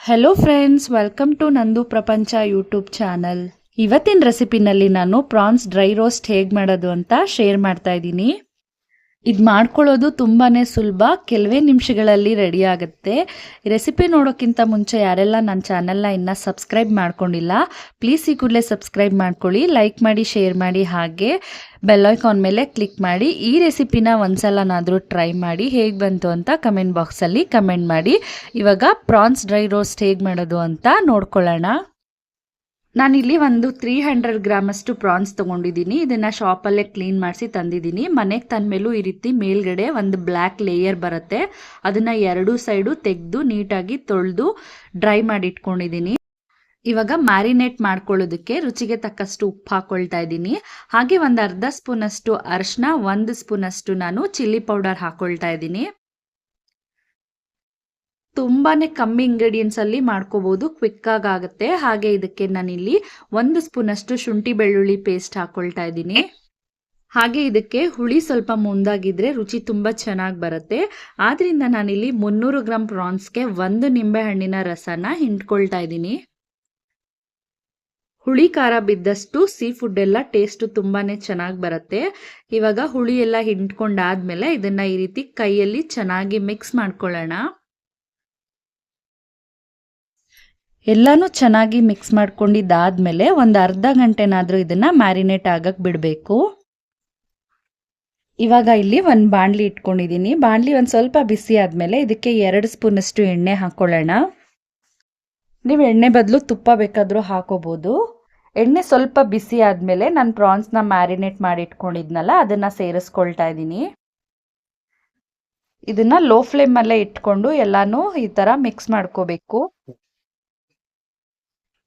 Hello friends welcome to ನಂದು ಪ್ರಪಂಚ YouTube channel ಇವತ್ತಿನ ರೆಸಿಪಿನಲ್ಲಿ ನಾನು ಪ್ರಾನ್ಸ್ ಡ್ರೈ ರೋಸ್ಟ್ ಹೇಗೆ ಮಾಡೋದು ಅಂತ ಶೇರ್ ಮಾಡ್ತಾ ಇದ್ದೀನಿ. ಇದು ಮಾಡ್ಕೊಳ್ಳೋದು ತುಂಬಾ ಸುಲಭ. ಕೆಲವೇ ನಿಮಿಷಗಳಲ್ಲಿ ರೆಡಿ ಆಗುತ್ತೆ. ರೆಸಿಪಿ ನೋಡೋಕ್ಕಿಂತ ಮುಂಚೆ ಯಾರೆಲ್ಲ ನನ್ನ ಚಾನೆಲ್ನ ಇನ್ನೂ ಸಬ್ಸ್ಕ್ರೈಬ್ ಮಾಡ್ಕೊಂಡಿಲ್ಲ ಪ್ಲೀಸ್ ಈ ಕೂಡಲೇ ಸಬ್ಸ್ಕ್ರೈಬ್ ಮಾಡ್ಕೊಳ್ಳಿ ಲೈಕ್ ಮಾಡಿ ಶೇರ್ ಮಾಡಿ, ಹಾಗೆ ಬೆಲ್ಲೈಕಾನ್ ಮೇಲೆ ಕ್ಲಿಕ್ ಮಾಡಿ. ಈ ರೆಸಿಪಿನ ಒಂದ್ಸಲನಾದರೂ ಟ್ರೈ ಮಾಡಿ. ಹೇಗೆ ಬಂತು ಅಂತ ಕಮೆಂಟ್ ಬಾಕ್ಸಲ್ಲಿ ಕಮೆಂಟ್ ಮಾಡಿ. ಇವಾಗ ಪ್ರಾನ್ಸ್ ಡ್ರೈ ರೋಸ್ಟ್ ಹೇಗೆ ಮಾಡೋದು ಅಂತ ನೋಡ್ಕೊಳ್ಳೋಣ. ನಾನಿಲ್ಲಿ ಒಂದು ತ್ರೀ ಹಂಡ್ರೆಡ್ ಗ್ರಾಮಷ್ಟು ಪ್ರಾನ್ಸ್ ತೊಗೊಂಡಿದ್ದೀನಿ. ಇದನ್ನು ಶಾಪಲ್ಲೇ ಕ್ಲೀನ್ ಮಾಡಿಸಿ ತಂದಿದ್ದೀನಿ. ಮನೆಗೆ ತಂದಮೇಲೂ ಈ ರೀತಿ ಮೇಲ್ಗಡೆ ಒಂದು ಬ್ಲ್ಯಾಕ್ ಲೇಯರ್ ಬರುತ್ತೆ. ಅದನ್ನು ಎರಡೂ ಸೈಡು ತೆಗೆದು ನೀಟಾಗಿ ತೊಳೆದು ಡ್ರೈ ಮಾಡಿ ಇಟ್ಕೊಂಡಿದ್ದೀನಿ. ಇವಾಗ ಮ್ಯಾರಿನೇಟ್ ಮಾಡ್ಕೊಳ್ಳೋದಕ್ಕೆ ರುಚಿಗೆ ತಕ್ಕಷ್ಟು ಉಪ್ಪು ಹಾಕೊಳ್ತಾ ಇದ್ದೀನಿ. ಹಾಗೆ ಒಂದು ಅರ್ಧ ಸ್ಪೂನಷ್ಟು ಅರಿಶಿನ, ಒಂದು ಸ್ಪೂನಷ್ಟು ನಾನು ಚಿಲ್ಲಿ ಪೌಡರ್ ಹಾಕೊಳ್ತಾ ಇದ್ದೀನಿ. ತುಂಬಾನೇ ಕಮ್ಮಿ ಇಂಗ್ರೀಡಿಯೆಂಟ್ಸ್ ಅಲ್ಲಿ ಕ್ವಿಕ್ಕಾಗಿ ಕ್ವಿಕ್ ಆಗಿ ಆಗುತ್ತೆ. ಹಾಗೆ ಇದಕ್ಕೆ ನಾನಿಲ್ಲಿ ಒಂದು ಸ್ಪೂನ್ ಅಷ್ಟು ಶುಂಠಿ ಬೆಳ್ಳುಳ್ಳಿ ಪೇಸ್ಟ್ ಹಾಕ್ಕೊಳ್ತಾ ಇದ್ದೀನಿ. ಹಾಗೆ ಇದಕ್ಕೆ ಹುಳಿ ಸ್ವಲ್ಪ ಮುಂದಾಗಿದ್ರೆ ರುಚಿ ತುಂಬಾ ಚೆನ್ನಾಗಿ ಬರುತ್ತೆ. ಆದ್ರಿಂದ ನಾನಿಲ್ಲಿ ಮುನ್ನೂರು ಗ್ರಾಮ್ ಪ್ರಾನ್ಸ್ಗೆ ಒಂದು ನಿಂಬೆ ಹಣ್ಣಿನ ರಸನ ಹಿಂಡ್ಕೊಳ್ತಾ ಇದ್ದೀನಿ. ಹುಳಿ ಖಾರ ಬಿದ್ದಷ್ಟು ಸೀ ಫುಡ್ ಎಲ್ಲ ಟೇಸ್ಟ್ ತುಂಬಾ ಚೆನ್ನಾಗಿ ಬರುತ್ತೆ. ಇವಾಗ ಹುಳಿ ಎಲ್ಲ ಹಿಂಡ್ಕೊಂಡಾದ್ಮೇಲೆ ಇದನ್ನ ಈ ರೀತಿ ಕೈಯಲ್ಲಿ ಚೆನ್ನಾಗಿ ಮಿಕ್ಸ್ ಮಾಡ್ಕೊಳ್ಳೋಣ. ಎಲ್ಲನೂ ಚೆನ್ನಾಗಿ ಮಿಕ್ಸ್ ಮಾಡ್ಕೊಂಡಿದ್ದಾದ್ಮೇಲೆ ಒಂದು ಅರ್ಧ ಗಂಟೆನಾದರೂ ಇದನ್ನ ಮ್ಯಾರಿನೇಟ್ ಆಗಕ್ಕೆ ಬಿಡಬೇಕು. ಇವಾಗ ಇಲ್ಲಿ ಒಂದು ಬಾಣಲಿ ಇಟ್ಕೊಂಡಿದ್ದೀನಿ ಬಾಣಲಿ ಒಂದು ಸ್ವಲ್ಪ ಬಿಸಿ ಆದಮೇಲೆ ಇದಕ್ಕೆ ಎರಡು ಸ್ಪೂನಷ್ಟು ಎಣ್ಣೆ ಹಾಕೊಳ್ಳೋಣ. ನೀವು ಎಣ್ಣೆ ಬದಲು ತುಪ್ಪ ಬೇಕಾದರೂ ಹಾಕೋಬೋದು. ಎಣ್ಣೆ ಸ್ವಲ್ಪ ಬಿಸಿ ಆದಮೇಲೆ ನಾನು ಪ್ರಾನ್ಸ್ನ ಮ್ಯಾರಿನೇಟ್ ಮಾಡಿ ಇಟ್ಕೊಂಡಿದ್ನಲ್ಲ, ಅದನ್ನು ಸೇರಿಸ್ಕೊಳ್ತಾ ಇದ್ದೀನಿ ಇದನ್ನ ಲೋ ಫ್ಲೇಮಲ್ಲೇ ಇಟ್ಕೊಂಡು ಎಲ್ಲಾನು ಈ ಥರ ಮಿಕ್ಸ್ ಮಾಡ್ಕೋಬೇಕು.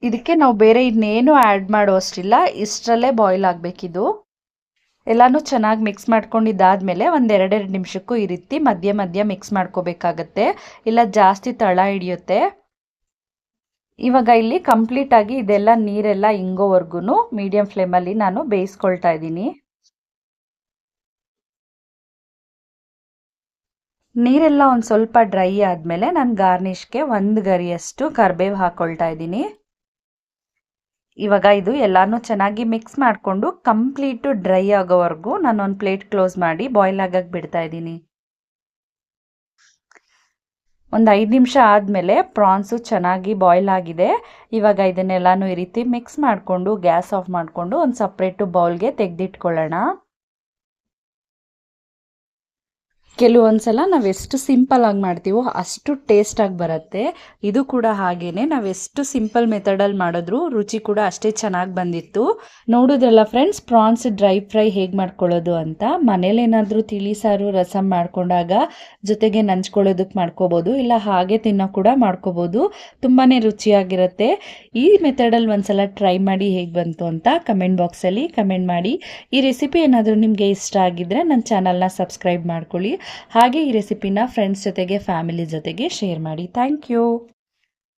ಇದಕ್ಕೆ ನಾವು ಬೇರೆ ಇನ್ನೇನು ಆ್ಯಡ್ ಮಾಡೋ ಅಷ್ಟಿಲ್ಲ. ಇಷ್ಟರಲ್ಲೇ ಬಾಯ್ಲ್ ಆಗಬೇಕಿದು. ಎಲ್ಲನೂ ಚೆನ್ನಾಗಿ ಮಿಕ್ಸ್ ಮಾಡ್ಕೊಂಡಿದ್ದಾದಮೇಲೆ ಒಂದು ಎರಡೆರಡು ನಿಮಿಷಕ್ಕೂ ಈ ರೀತಿ ಮಧ್ಯ ಮಧ್ಯ ಮಿಕ್ಸ್ ಮಾಡ್ಕೋಬೇಕಾಗತ್ತೆ. ಇಲ್ಲ ಜಾಸ್ತಿ ತಳ ಹಿಡಿಯುತ್ತೆ. ಇವಾಗ ಇಲ್ಲಿ ಕಂಪ್ಲೀಟಾಗಿ ಇದೆಲ್ಲ ನೀರೆಲ್ಲ ಹಿಂಗೋವರೆಗೂ ಮೀಡಿಯಂ ಫ್ಲೇಮಲ್ಲಿ ನಾನು ಬೇಯಿಸ್ಕೊಳ್ತಾ ಇದ್ದೀನಿ. ನೀರೆಲ್ಲ ಒಂದು ಸ್ವಲ್ಪ ಡ್ರೈ ಆದಮೇಲೆ ನಾನು ಗಾರ್ನಿಷ್ಗೆ ಒಂದು ಗರಿಯಷ್ಟು ಕರ್ಬೇವು ಹಾಕ್ಕೊಳ್ತಾ ಇದ್ದೀನಿ. ಇವಾಗ ಇದು ಎಲ್ಲಾನು ಚೆನ್ನಾಗಿ ಮಿಕ್ಸ್ ಮಾಡಿಕೊಂಡು ಕಂಪ್ಲೀಟು ಡ್ರೈ ಆಗೋವರೆಗೂ ನಾನು ಒಂದು ಪ್ಲೇಟ್ ಕ್ಲೋಸ್ ಮಾಡಿ ಬಾಯ್ಲ್ ಆಗಕ್ಕೆ ಬಿಡ್ತಾ ಇದ್ದೀನಿ. ಒಂದು ಐದು ನಿಮಿಷ ಆದಮೇಲೆ ಪ್ರಾನ್ಸು ಚೆನ್ನಾಗಿ ಬಾಯ್ಲ್ ಆಗಿದೆ. ಇವಾಗ ಇದನ್ನೆಲ್ಲನೂ ಈ ರೀತಿ ಮಿಕ್ಸ್ ಮಾಡಿಕೊಂಡು ಗ್ಯಾಸ್ ಆಫ್ ಮಾಡಿಕೊಂಡು ಒಂದು ಸಪ್ರೇಟು ಬೌಲ್ಗೆ ತೆಗೆದಿಟ್ಕೊಳ್ಳೋಣ. ಕೆಲವೊಂದ್ಸಲ ನಾವು ಎಷ್ಟು ಸಿಂಪಲ್ ಆಗಿ ಮಾಡ್ತೀವೋ ಅಷ್ಟು ಟೇಸ್ಟಾಗಿ ಬರುತ್ತೆ. ಇದು ಕೂಡ ಹಾಗೇನೆ ನಾವು ಎಷ್ಟು ಸಿಂಪಲ್ ಮೆಥಡಲ್ಲಿ ಮಾಡಿದ್ರು ರುಚಿ ಕೂಡ ಅಷ್ಟೇ ಚೆನ್ನಾಗಿ ಬಂದಿತ್ತು. ನೋಡೋದ್ರಲ್ಲ ಫ್ರೆಂಡ್ಸ್, ಪ್ರಾನ್ಸ್ ಡ್ರೈ ಫ್ರೈ ಹೇಗೆ ಮಾಡ್ಕೊಳ್ಳೋದು ಅಂತ. ಮನೇಲೇನಾದರೂ ತಿಳಿ ಸಾರು ರಸಮ್ ಮಾಡ್ಕೊಂಡಾಗ ಜೊತೆಗೆ ನಂಚ್ಕೊಳ್ಳೋದಕ್ಕೆ ಮಾಡ್ಕೋಬೋದು, ಇಲ್ಲ ಹಾಗೆ ತಿನ್ನೋ ಕೂಡ ಮಾಡ್ಕೋಬೋದು. ತುಂಬಾ ರುಚಿಯಾಗಿರುತ್ತೆ. ಈ ಮೆಥಡಲ್ಲಿ ಒಂದ್ಸಲ ಟ್ರೈ ಮಾಡಿ ಹೇಗೆ ಬಂತು ಅಂತ ಕಮೆಂಟ್ ಬಾಕ್ಸಲ್ಲಿ ಕಮೆಂಟ್ ಮಾಡಿ. ಈ ರೆಸಿಪಿ ಏನಾದರೂ ನಿಮಗೆ ಇಷ್ಟ ಆಗಿದ್ದರೆ ನನ್ನ ಚಾನಲ್ನ ಸಬ್ಸ್ಕ್ರೈಬ್ ಮಾಡ್ಕೊಳ್ಳಿ. ಹಾಗೆ ಈ ರೆಸಿಪಿನ ಫ್ರೆಂಡ್ಸ್ ಜೊತೆಗೆ ಫ್ಯಾಮಿಲಿ ಜೊತೆಗೆ ಶೇರ್ ಮಾಡಿ. Thank you